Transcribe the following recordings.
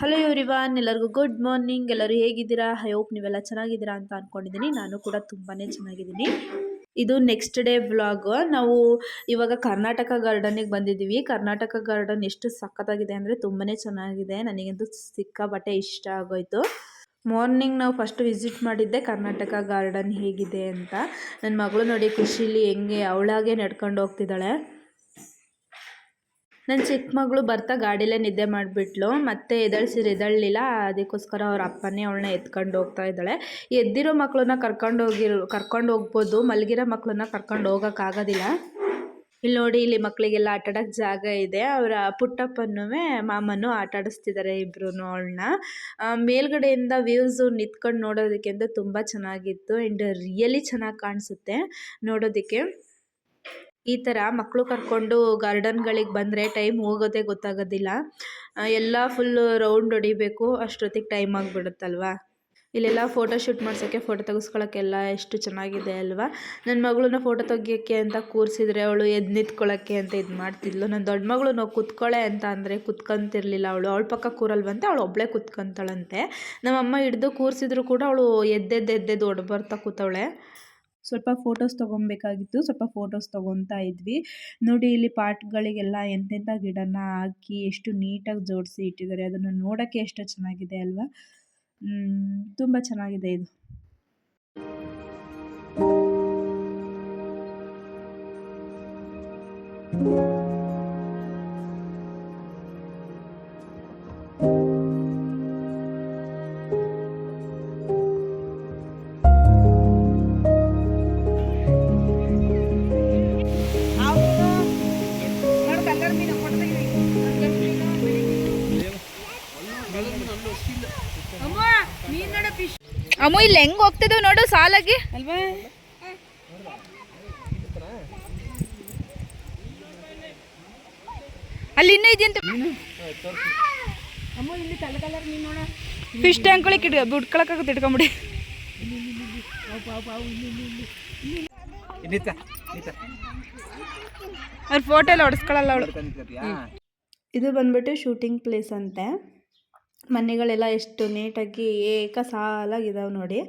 Hello everyone ಎಲ್ಲರಿಗೂ good morning ಎಲ್ಲರೂ ಹೇಗಿದ್ದೀರಾ? ಐ ಹೋಪ್ ನೀವೆಲ್ಲ ಚೆನ್ನಾಗಿದ್ದೀರಾ ಅಂತ ಅಂದ್ಕೊಂಡಿದ್ದೀನಿ ನಾನು ಕೂಡ ತುಂಬಾ ಚೆನ್ನಾಗಿದ್ದೀನಿ. ಇದು ನೆಕ್ಸ್ಟ್ ಡೇ ವ್ಲಾಗ್ ನಾವು ಇವಾಗ ಕರ್ನಾಟಕ ಗಾರ್ಡನಿಗೆ ಬಂದಿದ್ದೀವಿ. ಕರ್ನಾಟಕ ಗಾರ್ಡನ್ ಎಷ್ಟು ಸಖತ್ತಾಗಿದೆ ಅಂದರೆ ತುಂಬಾ ಚೆನ್ನಾಗಿದೆ. ನನಗಂತೂ ಸಿಕ್ಕಾಪಟ್ಟೆ ಇಷ್ಟ ಆಗೋಯ್ತು. ಮಾರ್ನಿಂಗ್ ನಾವು ಫಸ್ಟ್ ವಿಸಿಟ್ ಮಾಡಿದ್ದೆ ಕರ್ನಾಟಕ ಗಾರ್ಡನ್ ಹೇಗಿದೆ ಅಂತ. ನನ್ನ ಮಗಳು ನೋಡಿ, ಖುಷಿಲಿ ಹೆಂಗೆ, ಅವಳಾಗೆ ನಡ್ಕೊಂಡು ಹೋಗ್ತಿದ್ದಾಳೆ. ನನ್ನ ಚಿಕ್ಕ ಮಗಳು ಬರ್ತಾ ಗಾಡಿಲೇ ನಿದ್ದೆ ಮಾಡಿಬಿಟ್ಲು. ಮತ್ತೆ ಎದಳ್ಸಿರು ಎದಳಲಿಲ್ಲ. ಅದಕ್ಕೋಸ್ಕರ ಅವ್ರ ಅಪ್ಪನೇ ಅವಳನ್ನ ಎತ್ಕೊಂಡು ಹೋಗ್ತಾ ಇದ್ದಾಳೆ. ಎದ್ದಿರೋ ಮಕ್ಕಳನ್ನ ಕರ್ಕೊಂಡು ಹೋಗಿರೋ, ಕರ್ಕೊಂಡು ಹೋಗ್ಬೋದು. ಮಲಗಿರೋ ಮಕ್ಕಳನ್ನ ಕರ್ಕೊಂಡು ಹೋಗೋಕ್ಕಾಗೋದಿಲ್ಲ ಇಲ್ಲಿ ನೋಡಿ, ಇಲ್ಲಿ ಮಕ್ಕಳಿಗೆಲ್ಲ ಆಟಾಡೋಕ್ಕೆ ಜಾಗ ಇದೆ. ಅವರ ಪುಟ್ಟಪ್ಪನೂ ಮಾಮನು ಆಟ ಆಡಿಸ್ತಿದ್ದಾರೆ ಇಬ್ಬರು ಅವಳನ್ನ ಮೇಲ್ಗಡೆಯಿಂದ ವ್ಯೂಸು ನಿಂತ್ಕೊಂಡು ನೋಡೋದಕ್ಕೆ ಅಂತ ತುಂಬ ಚೆನ್ನಾಗಿತ್ತು. ಆ್ಯಂಡ್ ರಿಯಲಿ ಚೆನ್ನಾಗಿ ಕಾಣಿಸುತ್ತೆ ನೋಡೋದಕ್ಕೆ. ಈ ಥರ ಮಕ್ಕಳು ಕರ್ಕೊಂಡು ಗಾರ್ಡನ್ಗಳಿಗೆ ಬಂದರೆ ಟೈಮ್ ಹೋಗೋದೇ ಗೊತ್ತಾಗೋದಿಲ್ಲ. ಎಲ್ಲ ಫುಲ್ಲು ರೌಂಡ್ ಹೊಡಿಬೇಕು, ಅಷ್ಟೊತ್ತಿಗೆ ಟೈಮ್ ಆಗಿಬಿಡುತ್ತಲ್ವಾ? ಇಲ್ಲೆಲ್ಲ ಫೋಟೋ ಶೂಟ್ ಮಾಡ್ಸೋಕ್ಕೆ ಫೋಟೋ ತೆಗೆಸ್ಕೊಳ್ಳೋಕ್ಕೆಲ್ಲ ಎಷ್ಟು ಚೆನ್ನಾಗಿದೆ ಅಲ್ವಾ? ನನ್ನ ಮಗಳನ್ನ ಫೋಟೋ ತೆಗಿಯೋಕ್ಕೆ ಅಂತ ಕೂರಿಸಿದ್ರೆ ಅವಳು ಎದ್ದು ನಿಂತ್ಕೊಳ್ಳೋಕ್ಕೆ ಅಂತ ಇದು ಮಾಡ್ತಿದ್ಲು. ನನ್ನ ದೊಡ್ಡ ಮಗಳು ನಾವು ಕುತ್ಕೊಳ್ಳೆ ಅಂತ ಅಂದರೆ ಕುತ್ಕೊಂತಿರ್ಲಿಲ್ಲ ಅವಳು. ಅವಳ ಪಕ್ಕ ಕೂರಲ್ವಂತೆ, ಅವಳು ಒಬ್ಬಳೇ ಕುತ್ಕೊಂತಾಳಂತೆ. ನಮ್ಮಮ್ಮ ಹಿಡ್ದು ಕೂರಿಸಿದ್ರು ಕೂಡ ಅವಳು ಎದ್ದೆದ್ದು ದೊಡ್ಡ ಬರ್ತಾ ಕೂತವಳೆ. ಸ್ವಲ್ಪ ಫೋಟೋಸ್ ತೊಗೊಬೇಕಾಗಿತ್ತು ಸ್ವಲ್ಪ ಫೋಟೋಸ್ ತೊಗೊತಾ ಇದ್ವಿ. ನೋಡಿ ಇಲ್ಲಿ ಪಾಟ್ಗಳಿಗೆಲ್ಲ ಎಂತೆಂಥ ಗಿಡನ ಹಾಕಿ ಎಷ್ಟು ನೀಟಾಗಿ ಜೋಡಿಸಿ ಇಟ್ಟಿದ್ದಾರೆ. ಅದನ್ನು ನೋಡೋಕ್ಕೆ ಎಷ್ಟು ಚೆನ್ನಾಗಿದೆ ಅಲ್ವಾ? ತುಂಬ ಚೆನ್ನಾಗಿದೆ ಇದು. ಅಮ್ಮ ಇಲ್ಲಿ ಹೆಂಗ್ ಹೋಗ್ತಿದ್ವು ನೋಡು ಸಾಲಾಗಿ. ಅಲ್ವಾ? ಅಲ್ಲಿ ಇನ್ನೂ ಇದೆಯಂತ ಅಮ್ಮ ಇಲ್ಲಿ ಕಲರ್ ಕಲರ್ ನೀನು ನೋಡ. ಫಿಶ್ ಟ್ಯಾಂಕ್ಗಳಿಗೆ ಇಡ್ ಬಿಡ್ಕೊಳಕ್ಕಾಗುತ್ತೆ ಇಟ್ಕೊಂಬಿಡಿ. ಅವ್ರ ಫೋಟೋ ಎಲ್ಲ ಹೊಡೆಸ್ಕೊಳಲ್ಲ ಅವಳು. ಇದು ಬಂದ್ಬಿಟ್ಟು ಶೂಟಿಂಗ್ ಪ್ಲೇಸ್ ಅಂತೆ. ಮನೆಗಳೆಲ್ಲ ಎಷ್ಟು ನೀಟಾಗಿ ಏಕ ಸಾಲಾಗಿದಾವೆ ನೋಡಿ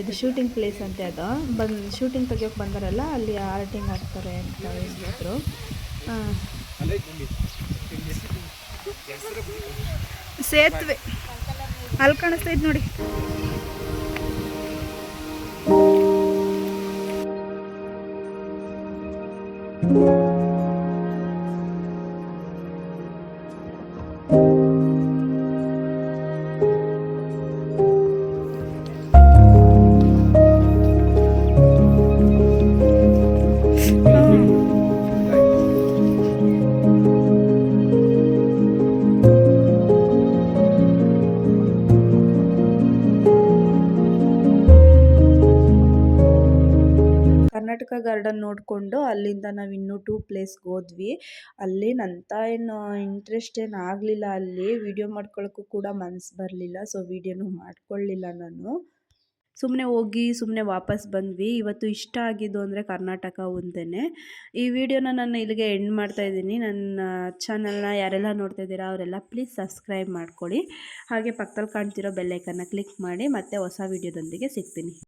ಇದು ಶೂಟಿಂಗ್ ಪ್ಲೇಸ್ ಅಂತೆ ಅದು. ಬಂದು ಶೂಟಿಂಗ್ ತೆಗಿಯೋಕೆ ಬಂದಾರಲ್ಲ, ಅಲ್ಲಿ ಆರ್ಟಿಂಗ್ ಆಗ್ತಾರೆ ಅಂತ ಹೇಳಿದ್ರು. ಸೇತುವೆ. ಅಲ್ಲಿ ಕಾಣಿಸ್ತಾ ಇದ್ ನೋಡಿ. ಕರ್ನಾಟಕ ಗಾರ್ಡನ್ ನೋಡಿಕೊಂಡು ಅಲ್ಲಿಂದ ನಾವು ಇನ್ನೂ ಟೂ ಪ್ಲೇಸ್ಗೆ ಹೋದ್ವಿ. ಅಲ್ಲಿ ನಂತ ಏನು ಇಂಟ್ರೆಸ್ಟ್ ಏನು ಆಗಲಿಲ್ಲ ಅಲ್ಲಿ. ವಿಡಿಯೋ ಮಾಡ್ಕೊಳ್ಳೋಕ್ಕೂ ಕೂಡ ಮನಸ್ಸು ಬರಲಿಲ್ಲ ಸೊ ವಿಡಿಯೋನೂ ಮಾಡ್ಕೊಳ್ಳಿಲ್ಲ ನಾನು. ಸುಮ್ಮನೆ ಹೋಗಿ ಸುಮ್ಮನೆ ವಾಪಸ್ ಬಂದ್ವಿ. ಇವತ್ತು ಇಷ್ಟ ಆಗಿದ್ದು ಅಂದರೆ ಕರ್ನಾಟಕ ಒಂದೇ ಈ ವಿಡಿಯೋನ ನಾನು ಇಲ್ಲಿಗೆ ಎಂಡ್ ಮಾಡ್ತಾ ಇದ್ದೀನಿ. ನನ್ನ ಚಾನಲ್ನ ಯಾರೆಲ್ಲ ನೋಡ್ತಾ ಇದ್ದೀರಾ ಅವರೆಲ್ಲ ಪ್ಲೀಸ್ ಸಬ್ಸ್ಕ್ರೈಬ್ ಮಾಡ್ಕೊಳ್ಳಿ. ಹಾಗೆ ಪಕ್ಕದಲ್ಲಿ ಕಾಣ್ತಿರೋ ಬೆಲ್ಲೈಕನ್ನ ಕ್ಲಿಕ್ ಮಾಡಿ ಮತ್ತೆ ಹೊಸ ವಿಡಿಯೋದೊಂದಿಗೆ ಸಿಗ್ತೀನಿ.